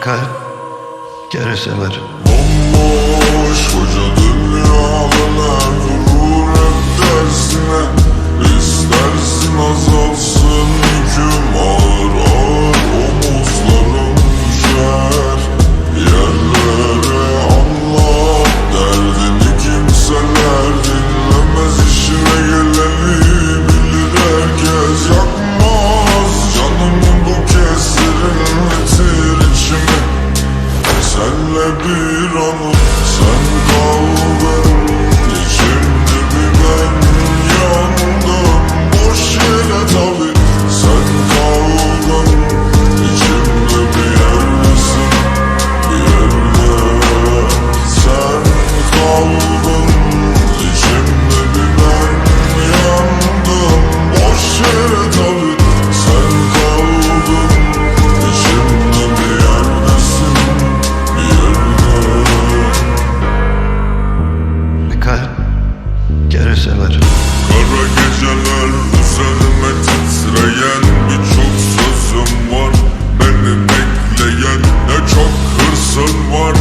Dikkat, geri sever. Bombo. senle bir anı sen severim Kara geceler üzerime titreyen Birçok sözüm var. Beni bekleyen Ne çok hırsın var.